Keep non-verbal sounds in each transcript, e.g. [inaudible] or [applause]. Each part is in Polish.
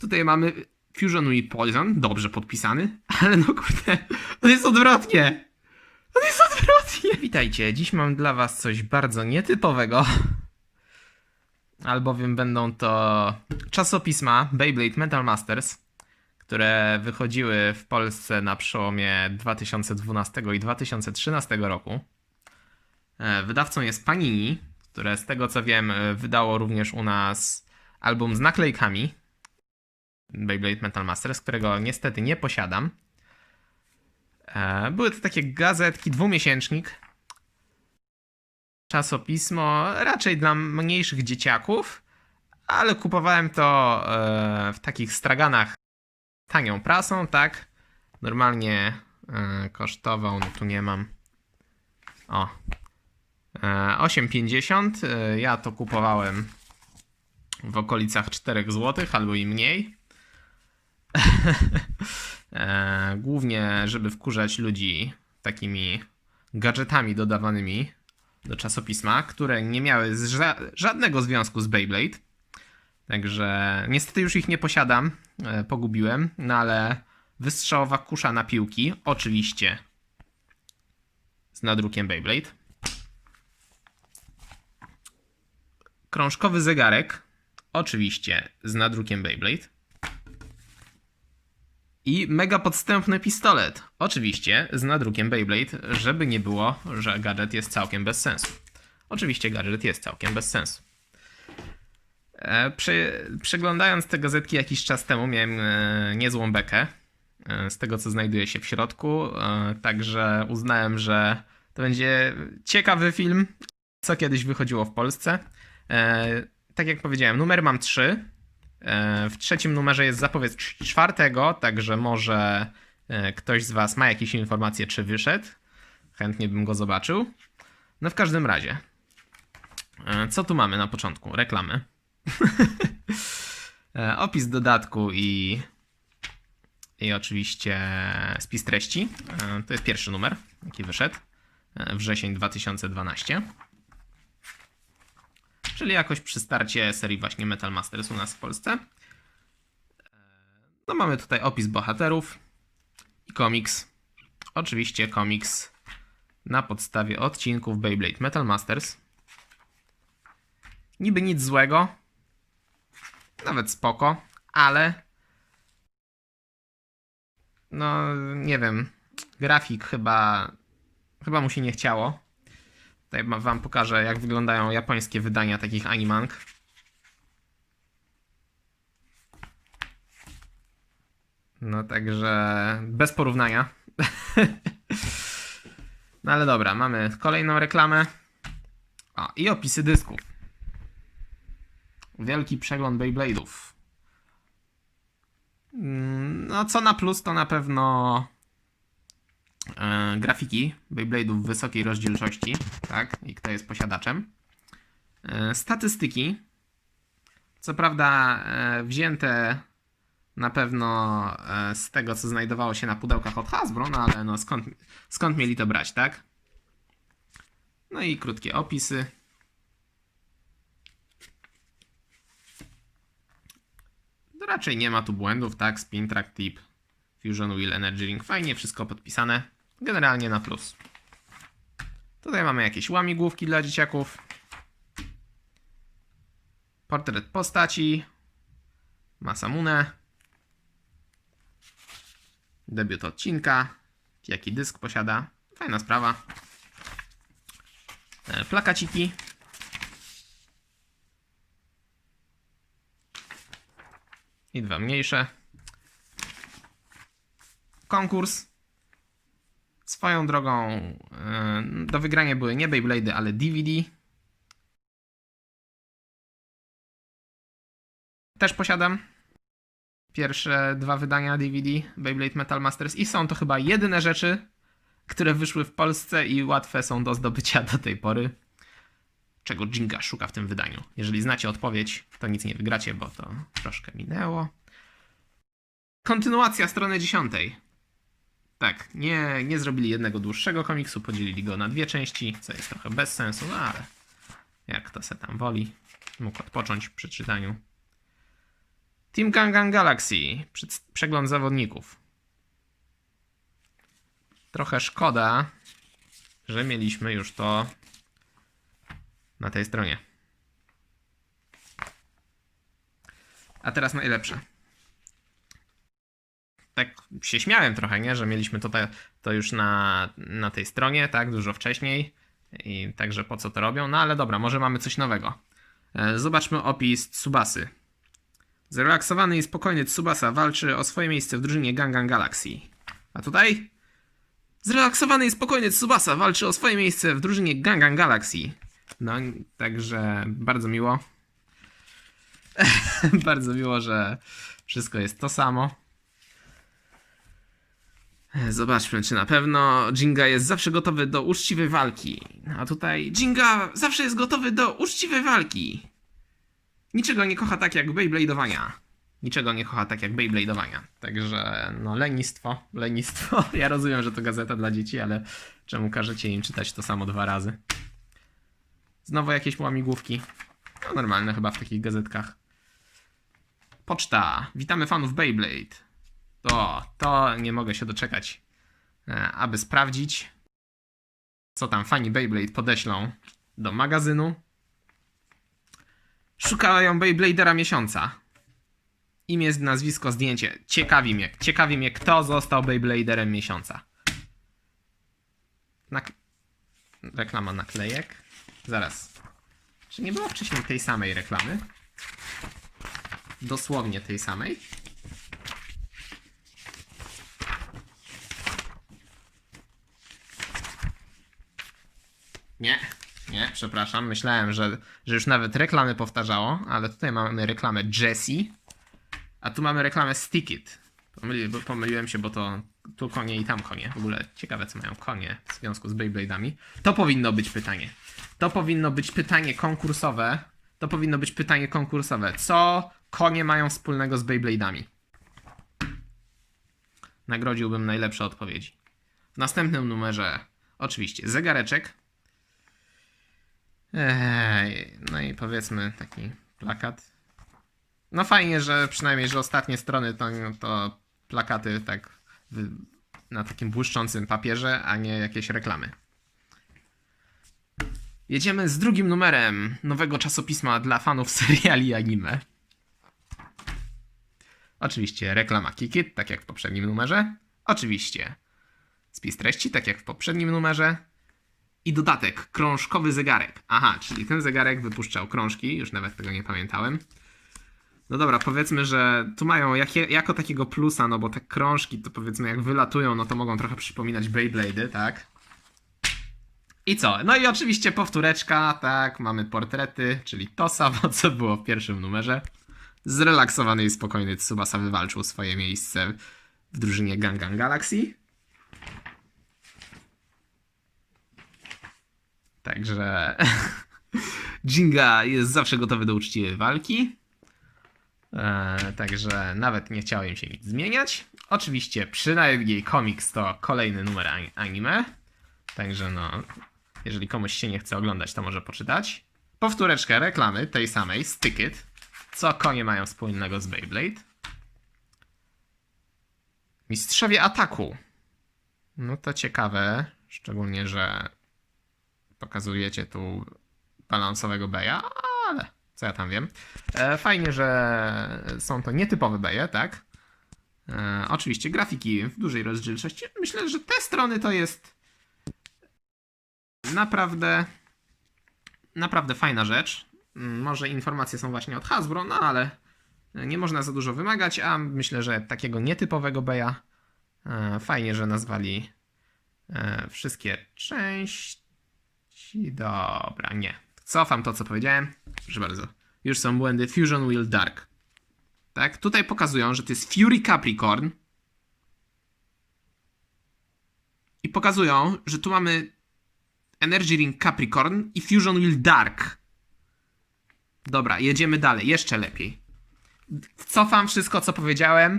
Tutaj mamy Fusion Wii Poison, dobrze podpisany, [laughs] ale no kurde, on jest odwrotnie. On jest odwrotnie. Witajcie, dziś mam dla was coś bardzo nietypowego. Albowiem będą to czasopisma Beyblade Metal Masters, które wychodziły w Polsce na przełomie 2012 i 2013 roku. E, Wydawcą jest Panini, które z tego co wiem wydało również u nas album z naklejkami Beyblade Metal Masters, którego niestety nie posiadam. E, Były to takie gazetki, dwumiesięcznik. Czasopismo raczej dla mniejszych dzieciaków, ale kupowałem to e, w takich straganach tanią prasą, tak? Normalnie e, kosztował, no tu nie mam. O. E, 8,50. E, Ja to kupowałem w okolicach 4 zł albo i mniej. [laughs] e, głównie, żeby wkurzać ludzi takimi gadżetami dodawanymi do czasopisma, które nie miały ża- żadnego związku z Beyblade. Także niestety już ich nie posiadam, e, pogubiłem, no ale wystrzałowa kusza na piłki, oczywiście z nadrukiem Beyblade. Krążkowy zegarek, oczywiście z nadrukiem Beyblade i mega podstępny pistolet. Oczywiście z nadrukiem Beyblade, żeby nie było, że gadżet jest całkiem bez sensu. Oczywiście gadżet jest całkiem bez sensu. E, przy, przeglądając te gazetki jakiś czas temu miałem e, niezłą bekę e, z tego, co znajduje się w środku, e, także uznałem, że to będzie ciekawy film, co kiedyś wychodziło w Polsce. E, tak jak powiedziałem, numer mam 3, w trzecim numerze jest zapowiedź cz- czwartego, także może e, ktoś z Was ma jakieś informacje, czy wyszedł. Chętnie bym go zobaczył. No w każdym razie, e, co tu mamy na początku? Reklamy. [laughs] E, Opis dodatku i, i oczywiście spis treści. E, To jest pierwszy numer, jaki wyszedł. E, Wrzesień 2012. Czyli jakoś przy starcie serii właśnie Metal Masters u nas w Polsce. E, No mamy tutaj opis bohaterów i komiks. Oczywiście komiks na podstawie odcinków Beyblade Metal Masters. Niby nic złego, nawet spoko, ale no nie wiem, grafik chyba chyba mu się nie chciało. Tutaj wam pokażę jak wyglądają japońskie wydania takich animang. No także bez porównania. [laughs] no ale dobra, mamy kolejną reklamę. A i opisy dysków. Wielki przegląd Beyblade'ów. Mm, No, co na plus, to na pewno grafiki Beyblade'ów wysokiej rozdzielczości, tak? I kto jest posiadaczem. E, statystyki. Co prawda, e, wzięte na pewno e, z tego, co znajdowało się na pudełkach od Hasbro, no ale no skąd, skąd mieli to brać, tak? No i krótkie opisy. No raczej nie ma tu błędów, tak? Spin track tip, Fusion Wheel Energy Ring, fajnie wszystko podpisane. Generalnie na plus. Tutaj mamy jakieś łamigłówki dla dzieciaków. Portret postaci. Masamune. Debiut odcinka. Jaki dysk posiada. Fajna sprawa. E, Plakaciki. I dwa mniejsze. Konkurs. Swoją drogą e, do wygrania były nie Beyblade'y, ale DVD. Też posiadam pierwsze dwa wydania DVD Beyblade Metal Masters i są to chyba jedyne rzeczy, które wyszły w Polsce i łatwe są do zdobycia do tej pory. Czego Jinga szuka w tym wydaniu? Jeżeli znacie odpowiedź, to nic nie wygracie, bo to troszkę minęło. Kontynuacja strony 10. Tak, nie, nie zrobili jednego dłuższego komiksu, podzielili go na dwie części, co jest trochę bez sensu, no ale jak to se tam woli, mógł odpocząć przy czytaniu. Team Gangan Galaxy. Przegląd zawodników. Trochę szkoda, że mieliśmy już to na tej stronie. A teraz najlepsze. Tak się śmiałem trochę, nie? Że mieliśmy to, te, to już na, na tej stronie, tak? Dużo wcześniej. I także po co to robią? No ale dobra, może mamy coś nowego. E, Zobaczmy opis Tsubasy. Zrelaksowany i spokojny Tsubasa walczy o swoje miejsce w drużynie Gangan Galaxy. A tutaj? Zrelaksowany i spokojny Tsubasa walczy o swoje miejsce w drużynie Gangan Galaxy. No, także bardzo miło. [laughs] bardzo miło, że wszystko jest to samo. Zobaczmy, czy na pewno Jinga jest zawsze gotowy do uczciwej walki. A tutaj Jinga zawsze jest gotowy do uczciwej walki. Niczego nie kocha tak jak Beyblade'owania. Niczego nie kocha tak jak Beyblade'owania. Także, no, lenistwo, lenistwo. [laughs] Ja rozumiem, że to gazeta dla dzieci, ale czemu każecie im czytać to samo dwa razy? Znowu jakieś łamigłówki. No, normalne chyba w takich gazetkach. Poczta. Witamy fanów Beyblade. To, to nie mogę się doczekać, e, aby sprawdzić, co tam fani Beyblade podeślą do magazynu. Szukają Beybladera miesiąca. Imię, nazwisko, zdjęcie. Ciekawi mnie, ciekawi mnie, kto został Beybladerem miesiąca. Nak- Reklama naklejek. Zaraz. Czy nie było wcześniej tej samej reklamy? Dosłownie tej samej? Nie, nie, przepraszam. Myślałem, że, że już nawet reklamy powtarzało, ale tutaj mamy reklamę Jessie, a tu mamy reklamę Stick It. Pomyli, pomyliłem się, bo to tu konie i tam konie. W ogóle ciekawe, co mają konie w związku z Beyblade'ami. To powinno być pytanie. To powinno być pytanie konkursowe. To powinno być pytanie konkursowe. Co konie mają wspólnego z Beyblade'ami? Nagrodziłbym najlepsze odpowiedzi. W następnym numerze oczywiście zegareczek. Ej, no i powiedzmy taki plakat. No fajnie, że przynajmniej, że ostatnie strony to, to plakaty tak w, na takim błyszczącym papierze, a nie jakieś reklamy. Jedziemy z drugim numerem nowego czasopisma dla fanów [laughs] seriali anime. Oczywiście reklama Kikit, tak jak w poprzednim numerze. Oczywiście spis treści, tak jak w poprzednim numerze. I dodatek, krążkowy zegarek. Aha, czyli ten zegarek wypuszczał krążki, już nawet tego nie pamiętałem. No dobra, powiedzmy, że tu mają jako takiego plusa, no bo te krążki to powiedzmy jak wylatują, no to mogą trochę przypominać Beyblade'y, tak? I co? No i oczywiście powtóreczka, tak, mamy portrety, czyli to samo, co było w pierwszym numerze. Zrelaksowany i spokojny Tsubasa wywalczył swoje miejsce w drużynie Gangan Galaxy. Także [laughs] Jinga jest zawsze gotowy do uczciwej walki. Eee, także nawet nie chciałem się nic zmieniać. Oczywiście przynajmniej komiks to kolejny numer ani- anime. Także no, jeżeli komuś się nie chce oglądać, to może poczytać. Powtóreczkę reklamy tej samej, Stick It. Co konie mają wspólnego z Beyblade? Mistrzowie ataku. No to ciekawe, szczególnie, że pokazujecie tu balansowego beja, ale co ja tam wiem. E, fajnie, że są to nietypowe beje, tak? E, oczywiście grafiki w dużej rozdzielczości. Myślę, że te strony to jest naprawdę naprawdę fajna rzecz. Mm, Może informacje są właśnie od Hasbro, no ale nie można za dużo wymagać, a myślę, że takiego nietypowego beja e, fajnie, że nazwali e, wszystkie części. Dobra, nie. Cofam to, co powiedziałem. Proszę bardzo. Już są błędy. Fusion Wheel Dark. Tak? Tutaj pokazują, że to jest Fury Capricorn. I pokazują, że tu mamy Energy Ring Capricorn i Fusion Wheel Dark. Dobra, jedziemy dalej. Jeszcze lepiej. Cofam wszystko, co powiedziałem.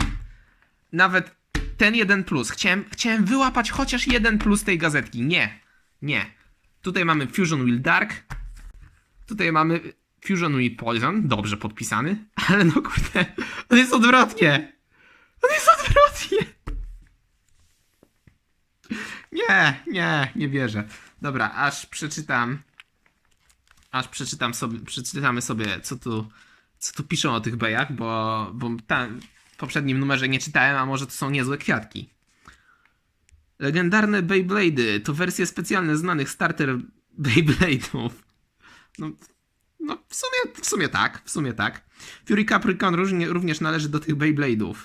Nawet ten jeden plus. Chciałem, chciałem wyłapać chociaż jeden plus tej gazetki. Nie. Nie. Tutaj mamy Fusion Wheel Dark. Tutaj mamy Fusion Wheel Poison, dobrze podpisany, [laughs] ale no kurde, on jest odwrotnie. On jest odwrotnie. Nie, nie, nie wierzę. Dobra, aż przeczytam. Aż przeczytam sobie, przeczytamy sobie, co tu, co tu piszą o tych bejach, bo, bo tam w poprzednim numerze nie czytałem, a może to są niezłe kwiatki. Legendarne Beyblade'y to wersje specjalne znanych starter Beyblade'ów. No, no w, sumie, w sumie tak, w sumie tak. Fury Capricorn również należy do tych Beyblade'ów.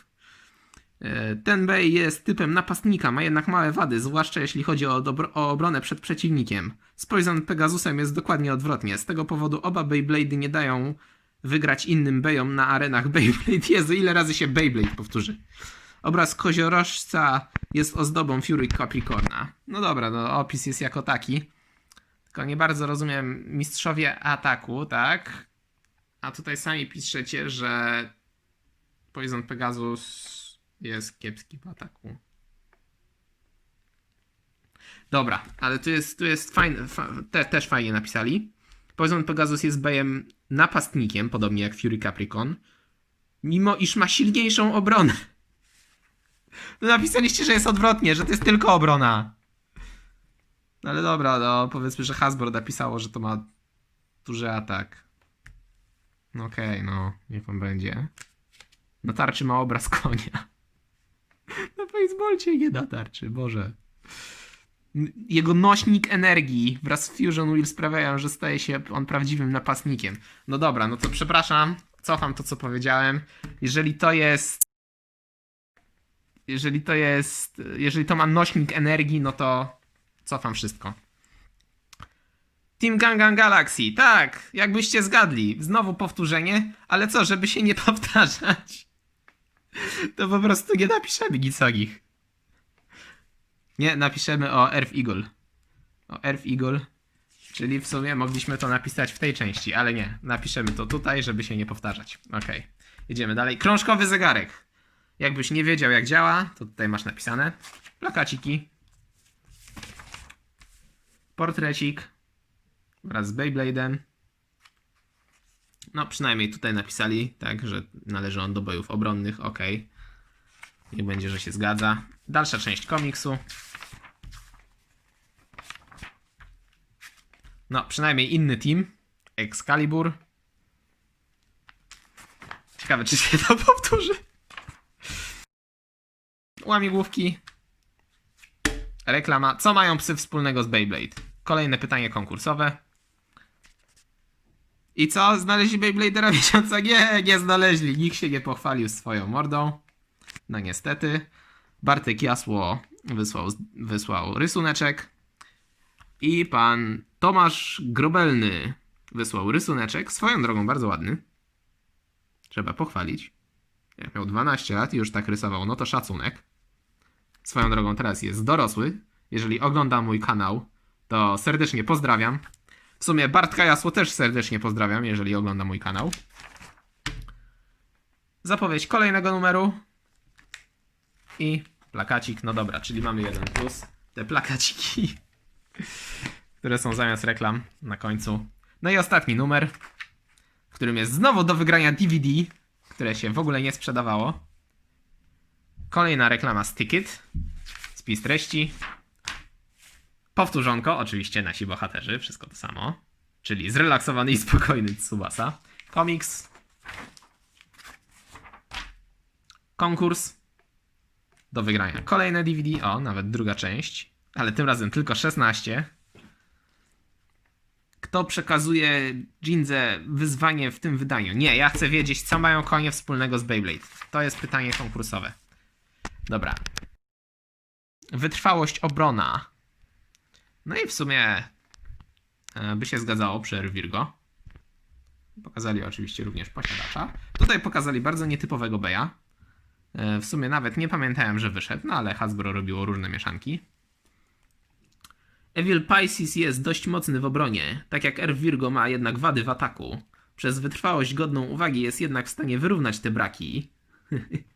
E, Ten Bey jest typem napastnika, ma jednak małe wady, zwłaszcza jeśli chodzi o, o obronę przed przeciwnikiem. Z Poison Pegasusem jest dokładnie odwrotnie. Z tego powodu oba Beyblade'y nie dają wygrać innym Beyom na arenach Beyblade. [laughs] Jezu, ile razy się Beyblade powtórzy. Obraz koziorożca jest ozdobą Fury Capricorna. No dobra, no opis jest jako taki. Tylko nie bardzo rozumiem mistrzowie ataku, tak? A tutaj sami piszecie, że Poison Pegasus jest kiepski w ataku. Dobra, ale tu jest, tu jest fajne, fa, te, też fajnie napisali. Poison Pegasus jest bejem napastnikiem, podobnie jak Fury Capricorn, mimo iż ma silniejszą obronę. Napisaliście, że jest odwrotnie, że to jest tylko obrona. No ale dobra, no powiedzmy, że Hasbro napisało, że to ma duży atak. No Okej, no, niech on będzie. Na tarczy ma obraz konia. Na Faceboocie nie da tarczy, Boże. Jego nośnik energii wraz z Fusion Wheel sprawiają, że staje się on prawdziwym napastnikiem. No dobra, no to przepraszam, cofam to, co powiedziałem. Jeżeli to jest jeżeli to jest, jeżeli to ma nośnik energii, no to cofam wszystko. Team Gangan Galaxy, tak, jakbyście zgadli, znowu powtórzenie, ale co, żeby się nie [laughs] powtarzać, to po prostu nie napiszemy nic o nich. Nie, napiszemy o Earth Eagle. O Earth Eagle, czyli w sumie mogliśmy to napisać w tej części, ale nie, napiszemy to tutaj, żeby się nie powtarzać. Okej, idziemy dalej. Krążkowy zegarek. Jakbyś nie wiedział jak działa, to tutaj masz napisane. Plakaciki. Portrecik. Wraz z Beyblade'em. No przynajmniej tutaj napisali, tak, że należy on do bojów obronnych, ok. Niech będzie, że się zgadza. Dalsza część komiksu. No, przynajmniej inny team. Excalibur. Ciekawe, czy się to powtórzy. Łamigłówki. Reklama. Co mają psy wspólnego z Beyblade? Kolejne pytanie konkursowe. I co? Znaleźli Beybladera [laughs] miesiąca? Nie, nie znaleźli. Nikt się nie pochwalił swoją mordą. No niestety. Bartek Jasło wysłał, wysłał rysuneczek. I pan Tomasz Grobelny wysłał rysuneczek. Swoją drogą bardzo ładny. Trzeba pochwalić. Jak miał 12 lat i już tak rysował, no to szacunek. Swoją drogą teraz jest dorosły. Jeżeli ogląda mój kanał, to serdecznie pozdrawiam. W sumie Bartka Jasło też serdecznie pozdrawiam, jeżeli ogląda mój kanał. Zapowiedź kolejnego numeru. I plakacik. No dobra, czyli mamy jeden plus. Te plakaciki, [laughs] które są zamiast reklam na końcu. No i ostatni numer, w którym jest znowu do wygrania DVD, które się w ogóle nie sprzedawało. Kolejna reklama z Ticket. Spis treści. Powtórzonko, oczywiście nasi bohaterzy, wszystko to samo. Czyli zrelaksowany i spokojny Tsubasa. Komiks. Konkurs. Do wygrania kolejne DVD. O, nawet druga część. Ale tym razem tylko 16. Kto przekazuje Jinze wyzwanie w tym wydaniu? Nie, ja chcę wiedzieć, co mają konie wspólnego z Beyblade. To jest pytanie konkursowe. Dobra. Wytrwałość obrona. No i w sumie e, by się zgadzało przy Virgo. Pokazali oczywiście również posiadacza. Tutaj pokazali bardzo nietypowego Beja. E, W sumie nawet nie pamiętałem, że wyszedł, no ale Hasbro robiło różne mieszanki. Evil Pisces jest dość mocny w obronie, tak jak R Virgo ma jednak wady w ataku. Przez wytrwałość godną uwagi jest jednak w stanie wyrównać te braki. [laughs]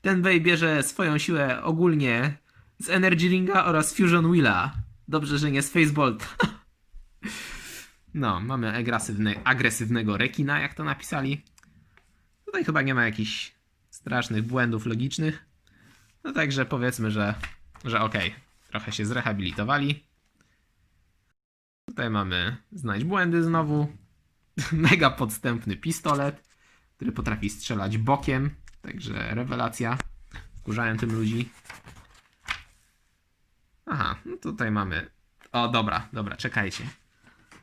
Ten Bey bierze swoją siłę ogólnie z Energy Ringa oraz Fusion Wheela. Dobrze, że nie z Facebolt. [laughs] No, mamy agresywny, agresywnego rekina, jak to napisali. Tutaj chyba nie ma jakichś strasznych błędów logicznych. No także powiedzmy, że, że okej, trochę się zrehabilitowali. Tutaj mamy znajdź błędy znowu. [laughs] Mega podstępny pistolet, który potrafi strzelać bokiem. Także rewelacja. Wkurzałem tym ludzi. Aha, no tutaj mamy. O, dobra, dobra, czekajcie.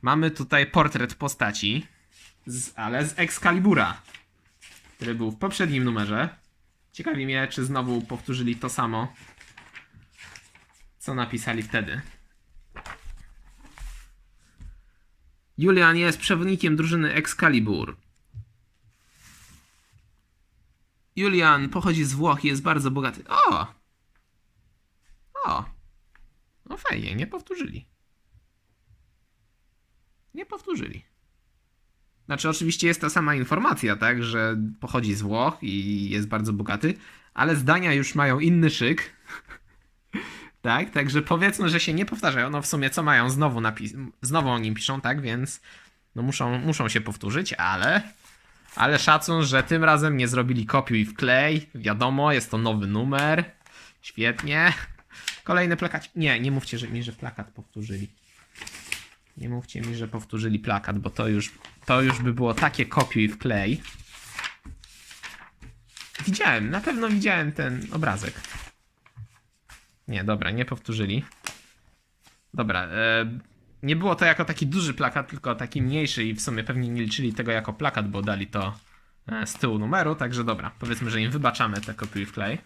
Mamy tutaj portret postaci, z, ale z Excalibura, który był w poprzednim numerze. Ciekawi mnie, czy znowu powtórzyli to samo, co napisali wtedy. Julian jest przewodnikiem drużyny Excalibur. Julian pochodzi z Włoch i jest bardzo bogaty. O! O! No fajnie, nie powtórzyli. Nie powtórzyli. Znaczy, oczywiście jest ta sama informacja, tak, że pochodzi z Włoch i jest bardzo bogaty, ale zdania już mają inny szyk. [laughs] tak, także powiedzmy, że się nie powtarzają. No w sumie co mają? Znowu napis, znowu o nim piszą, tak, więc no muszą, muszą się powtórzyć, ale ale szacun, że tym razem nie zrobili kopiuj w klej. Wiadomo, jest to nowy numer. Świetnie. Kolejny plakat. Nie, nie mówcie że mi, że plakat powtórzyli. Nie mówcie mi, że powtórzyli plakat, bo to już, to już by było takie kopiuj w klej. Widziałem, na pewno widziałem ten obrazek. Nie, dobra, nie powtórzyli. Dobra, e, nie było to jako taki duży plakat, tylko taki mniejszy i w sumie pewnie nie liczyli tego jako plakat, bo dali to e, z tyłu numeru, także dobra, powiedzmy, że im wybaczamy te kopiuj w klej.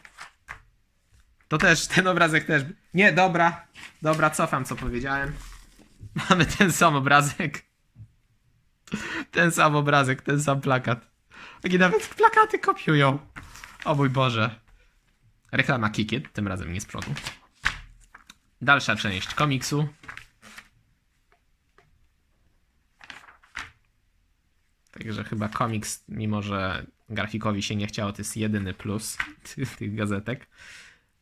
To też, ten obrazek też... Nie, dobra, dobra, cofam co powiedziałem. [laughs] Mamy ten sam obrazek. Ten sam obrazek, ten sam plakat. Oni nawet plakaty kopiują. O mój Boże. Reklama Kikit, tym razem nie z przodu. Dalsza część komiksu. Także chyba komiks, mimo że grafikowi się nie chciało, to jest jedyny plus [laughs] tych, gazetek.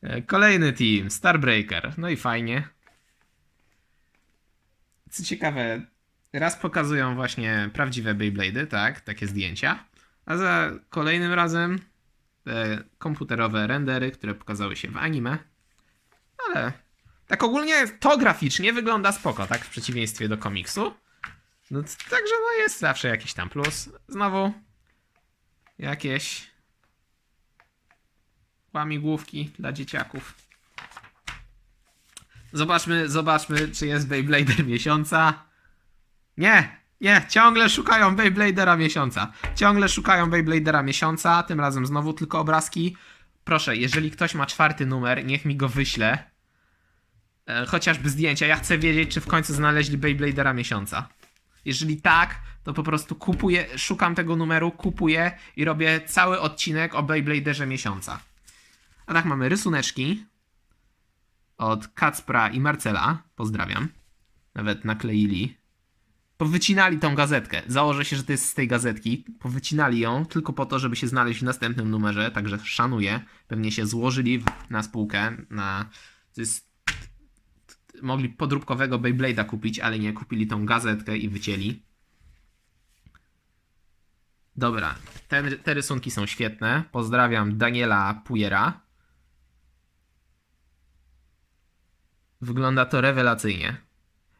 E, Kolejny team, Starbreaker. No i fajnie. Co ciekawe, raz pokazują właśnie prawdziwe Beyblade'y, tak, takie zdjęcia, a za kolejnym razem te komputerowe rendery, które pokazały się w anime. Ale tak ogólnie to graficznie wygląda spoko, tak, w przeciwieństwie do komiksu. No także no jest zawsze jakiś tam plus. Znowu jakieś łamigłówki dla dzieciaków. Zobaczmy, zobaczmy, czy jest Beyblader miesiąca. Nie, nie, ciągle szukają Beybladera miesiąca. Ciągle szukają Beybladera miesiąca, tym razem znowu tylko obrazki. Proszę, jeżeli ktoś ma czwarty numer, niech mi go wyśle. E, chociażby zdjęcia. Ja chcę wiedzieć, czy w końcu znaleźli Beybladera miesiąca. Jeżeli tak, to po prostu kupuję, szukam tego numeru, kupuję i robię cały odcinek o Beybladerze miesiąca. A tak mamy rysuneczki od Kacpra i Marcela. Pozdrawiam. Nawet nakleili. Powycinali tą gazetkę. Założę się, że to jest z tej gazetki. Powycinali ją tylko po to, żeby się znaleźć w następnym numerze, także szanuję. Pewnie się złożyli na spółkę, na... To jest mogli podróbkowego Beyblade'a kupić, ale nie, kupili tą gazetkę i wycięli. Dobra, te, te rysunki są świetne. Pozdrawiam Daniela Pujera. Wygląda to rewelacyjnie.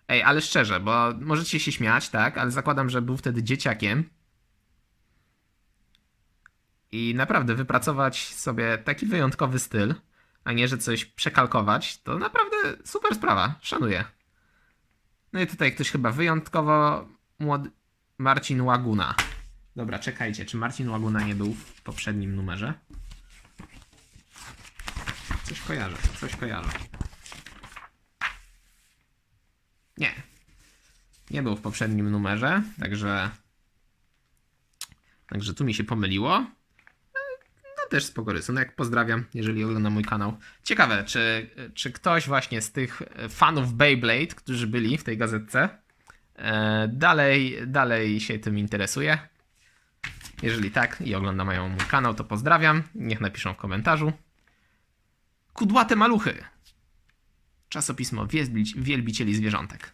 Ej, ale szczerze, bo możecie się śmiać, tak? Ale zakładam, że był wtedy dzieciakiem. I naprawdę wypracować sobie taki wyjątkowy styl, a nie, że coś przekalkować, to naprawdę super sprawa. Szanuję. No i tutaj ktoś chyba wyjątkowo młody. Marcin Łaguna. Dobra, czekajcie, czy Marcin Łaguna nie był w poprzednim numerze? Coś kojarzę, coś kojarzę. Nie. Nie był w poprzednim numerze, także. Także tu mi się pomyliło. Też spoko rysunek. Pozdrawiam, jeżeli ogląda mój kanał. Ciekawe, czy, czy ktoś właśnie z tych fanów Beyblade, którzy byli w tej gazetce, e, dalej, dalej się tym interesuje. Jeżeli tak i ogląda mają mój kanał, to pozdrawiam. Niech napiszą w komentarzu. Kudłate maluchy. Czasopismo wielbici- wielbicieli zwierzątek.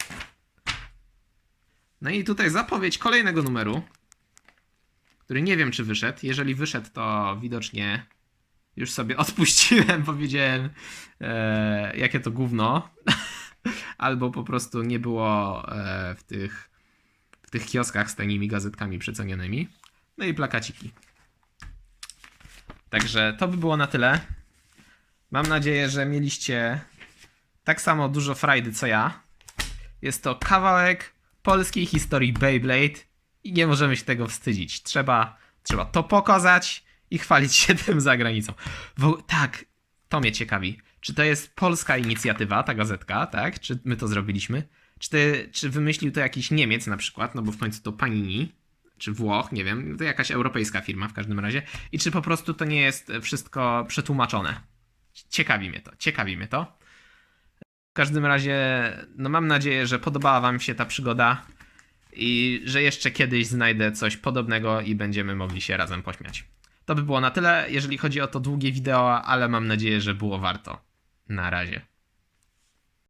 No i tutaj zapowiedź kolejnego numeru, który nie wiem czy wyszedł. Jeżeli wyszedł, to widocznie już sobie [laughs] odpuściłem, powiedziałem e, jakie to gówno. [laughs] Albo po prostu nie było e, w, tych, w tych kioskach z tanimi gazetkami przecenionymi. No i plakaciki. Także to by było na tyle. Mam nadzieję, że mieliście tak samo dużo frajdy co ja. Jest to kawałek polskiej historii Beyblade i nie możemy się tego wstydzić. Trzeba, trzeba to pokazać i chwalić się [laughs] tym za granicą. Wo- tak, to mnie ciekawi. Czy to jest polska inicjatywa, ta gazetka, tak? Czy my to zrobiliśmy? Czy, ty, czy wymyślił to jakiś Niemiec na przykład, no bo w końcu to Panini, czy Włoch, nie wiem, to jakaś europejska firma w każdym razie. I czy po prostu to nie jest wszystko przetłumaczone? Ciekawi mnie to, ciekawi mnie to. W każdym razie, no mam nadzieję, że podobała Wam się ta przygoda i że jeszcze kiedyś znajdę coś podobnego i będziemy mogli się razem pośmiać. To by było na tyle, jeżeli chodzi o to długie wideo, ale mam nadzieję, że było warto. Na razie.